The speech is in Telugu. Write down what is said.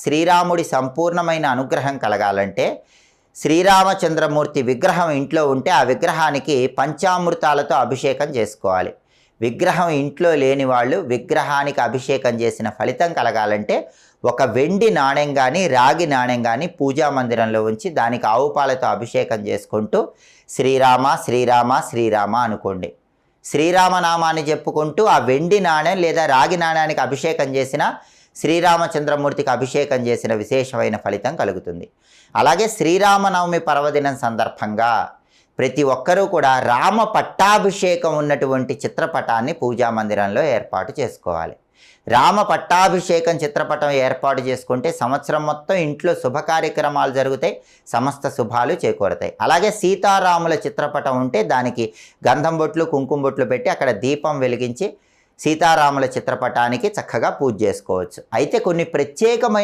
శ్రీరాముడి సంపూర్ణమైన అనుగ్రహం కలగాలంటే శ్రీరామచంద్రమూర్తి విగ్రహం ఇంట్లో ఉంటే ఆ విగ్రహానికి పంచామృతాలతో అభిషేకం చేసుకోవాలి. విగ్రహం ఇంట్లో లేని వాళ్ళు విగ్రహానికి అభిషేకం చేసిన ఫలితం కలగాలంటే ఒక వెండి నాణెం కానీ రాగి నాణెం కానీ పూజా మందిరంలో ఉంచి దానికి ఆవు పాలతో అభిషేకం చేసుకుంటూ శ్రీరామ శ్రీరామ శ్రీరామ అనుకోండి. శ్రీరామనామాన్ని చెప్పుకుంటూ ఆ వెండి నాణెం లేదా రాగి నాణ్యానికి అభిషేకం చేసిన శ్రీరామచంద్రమూర్తికి అభిషేకం చేసిన విశేషమైన ఫలితం కలుగుతుంది. అలాగే శ్రీరామనవమి పర్వదినం సందర్భంగా ప్రతి ఒక్కరూ కూడా రామ పట్టాభిషేకం ఉన్నటువంటి చిత్రపటాన్ని పూజా మందిరంలో ఏర్పాటు చేసుకోవాలి. రామ పట్టాభిషేకం చిత్రపటం ఏర్పాటు చేసుకుంటే సంవత్సరం మొత్తం ఇంట్లో శుభ కార్యక్రమాలు జరుగుతాయి సమస్త శుభాలు చేకూరతాయి. అలాగే సీతారాముల చిత్రపటం ఉంటే దానికి గంధం బొట్లు కుంకుమ బొట్లు పెట్టి అక్కడ దీపం వెలిగించి సీతారాముల చిత్రపటానికి చక్కగా పూజ చేసుకోవచ్చు. అయితే కొన్ని ప్రత్యేకమైన